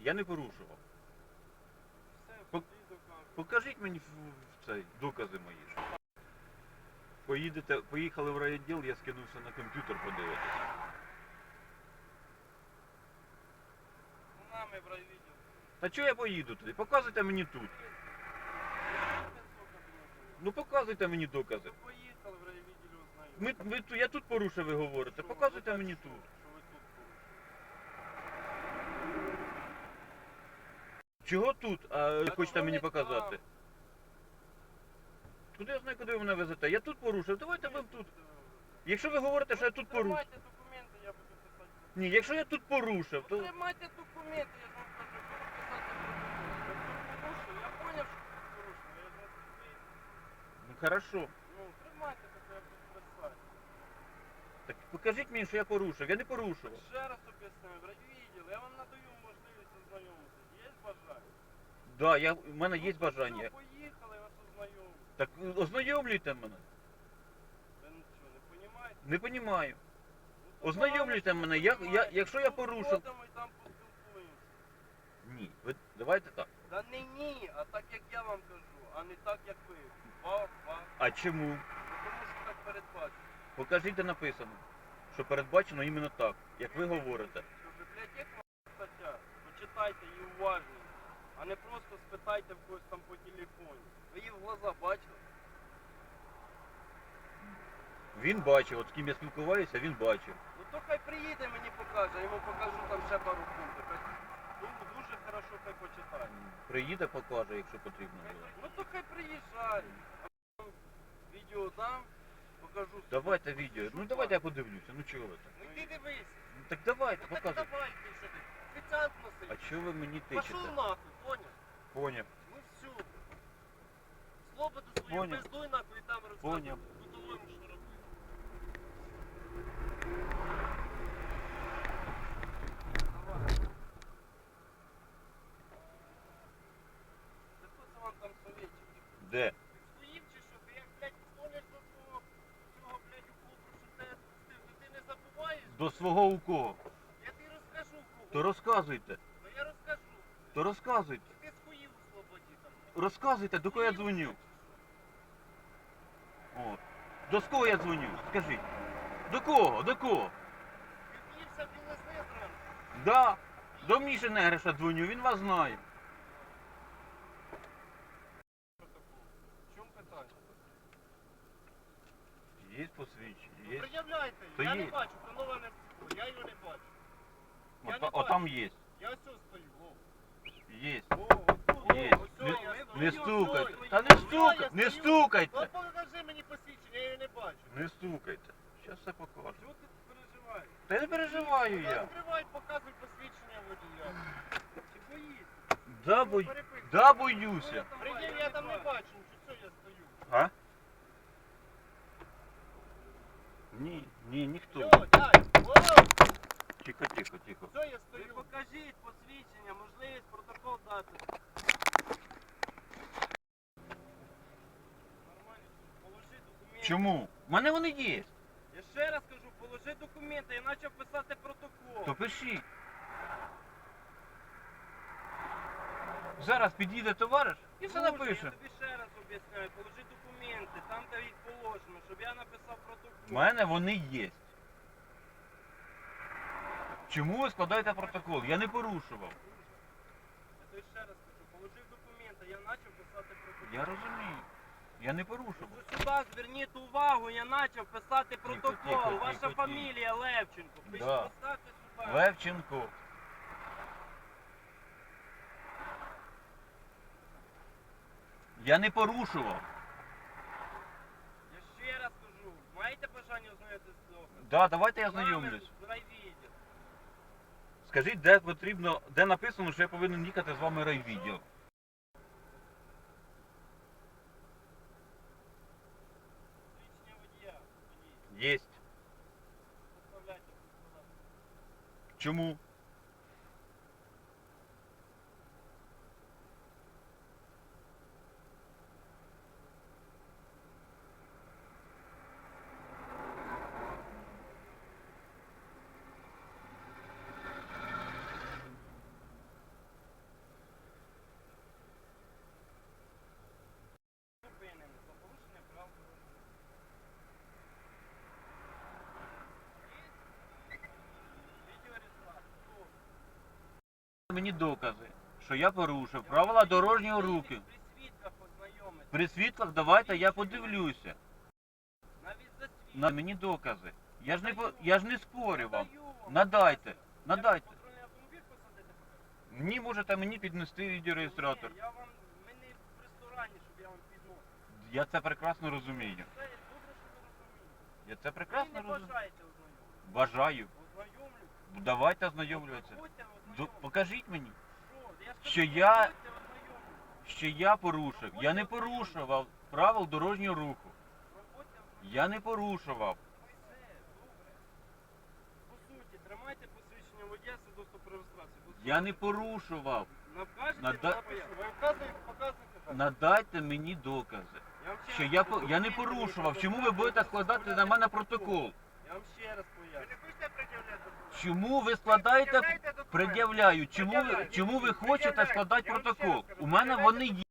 Я не порушував. Пок-. Покажіть мені в- в цей докази мої. що- Поїдете, поїхали в райвідділ, я скинувся на комп'ютер подивитися. За нами в райвідділ. Та чого я поїду туди? Показуйте мені тут. Ну показуйте мені докази. Поїхали в. Ми, ми, ту- я тут порушив, ви говорите. Показуйте мені тут. Що ви тут Чого тут, а хочете мені показати? Куди я знаю, куди ви мене везете? Я тут порушив, давайте ви тут. Якщо ви говорите, що я тут порушив. Тримайте документи, я буду писати. Ні, якщо я тут порушив, то. Тримайте документи, я ж вам кажу, буду писати протокол. Я тут порушив, я поняв, що тут порушив, я ж не слідив. Ну хорошо. Ну, тримайте, так я буду писати. Так покажіть мені, що я порушив. Я не порушував. Ще раз об'ясняю, в райвідділ, я вам надаю можливість ознайомитися. Є бажання? Да, я, в мене є Ну, бажання. Все, поїхали, вас ознайомлю. Так ознайомлюйте мене. Ви нічого не розумієте? Не понімаю. Ну, Ознайомлюйте мене, я- я- якщо я порушив- і там поспілкуємося. Ні. Ви давайте так. Та не ні, а так як я вам кажу, а не так як ви. Ба, ба. А чому? Ну, Тому що так передбачено. Покажіть, де написано. Що передбачено іменно так, як ви говорите. Що бібліотека стаття, почитайте її уважно, а не просто спитайте в когось там по телефоні. Ви її в глаза бачили? Він бачив, от з ким я спілкуваюся, він бачив. Ну то хай приїде, мені покаже, я йому покажу там ще пару пунктів. Хай ну, дуже хорошо хай почитає. Приїде, покаже, якщо потрібно буде. Ну то хай приїжджає. А Відео дам, покажу. Давайте відео. Ну давайте я подивлюся. Ну чого ви так? Ну йди дивись. Ну так давайте, Ну так показуйте. давай ти. Офіціант А носить. чого ви мені Пошов нахуй, поняв? Поняв. Ну все. Слободу свою Поняв. пиздуй нахуй і там розказуй. По-твоєму, що робити. Давай. Та хто це вам там советчик? Де? Ти стоїв чи що? Ти як, блядь, стонеш до свого цього, блядь, укупу, що то ти не забуваєш? До свого у кого? Я тобі розкажу, кого. То розказуйте. То розказуйте. Ти з хуїв у свободі там. Розказуйте, до кого я дзвоню. От. До кого я дзвоню? Скажіть. До кого? До кого? Він не знає зранку. Да. До Міші Негриша дзвоню, він вас знає. В чому питання? Є посвідчення, Ну, є. Пред'являйте, То я є. не бачу, то нове не я його не бачу. я От, не о, там є. Я ось. Є. Є. Не- Не стукайте. Та не стукайте. Не стукайте. Ну покажи мені посвідчення, я його не бачу. Не стукайте. Зараз все покажу. Чого ти переживаєш? Та я не переживаю я. Відкривай, показуй посвідчення водія. Чи боїшся? Да, Ну, да боюся. Придів, я там не бачу, що я стою. А? Ні, ні, ніхто. Все, дай. О, Тихо, тихо, тихо. все, я стою. Ви покажіть посвідчення, можливість протокол дати. Нормально, положи документи. Чому? У мене вони є. Я ще раз кажу, положи документи, я почав писати протокол. То пишіть. Зараз підійде товариш і все Друже, напише. Я тобі ще раз об'ясняю, положи документи, там де їх положено, щоб я написав протокол. У мене вони є. Чому ви складаєте протокол? Я не порушував. Я тобі ще раз кажу, положи документи, я почав писати протокол. Я розумію. Я не порушував. Ну, Сюди зверніть увагу, я почав писати протокол. тихо, Ваша тихо, тихо. фамілія Левченко. Пишіть, Да. поставте сюди. Левченко. Я не порушував. Я ще раз кажу, маєте бажання ознайомитися з цього? Да, давайте я знайомлюсь. Райвідділ. Скажіть, де потрібно, де написано, що я повинен їхати з вами райвідділ. Єсть. Чому? Мені докази, що я порушив правила дорожнього руху. При свідках ознайомитись. При світлах давайте я подивлюся. Навіть за свідків. На мені докази. Я ж не по- я ж не спорю вам. Надаю вам. Надайте, Я надайте. патрульний автомобіль посадити покажу? Ні, можете мені піднести відеореєстратор. Ні, я вам, ми не в ресторані, щоб я вам підносив. Я це прекрасно розумію. Це добре, що ви розумієте. Я це Ви прекрасно не розумію. бажаєте ознайомитися. Бажаю. Ознайомлюсь. Давайте ознайомлюватися. До- Покажіть мені, Що? Я що я- порушив. Я не порушував правил дорожнього руху. Я не порушував. По суті, тримайте посвідчення водія свідоцтво про реєстрацію. Я не порушував. Надайте мені докази. Я Що я я не порушував. Чому ви будете складати на мене протокол? Я вам ще раз поясню. Чому ви складаєте пред'являю? Чому ви чому ви хочете складати протокол? У мене вони є.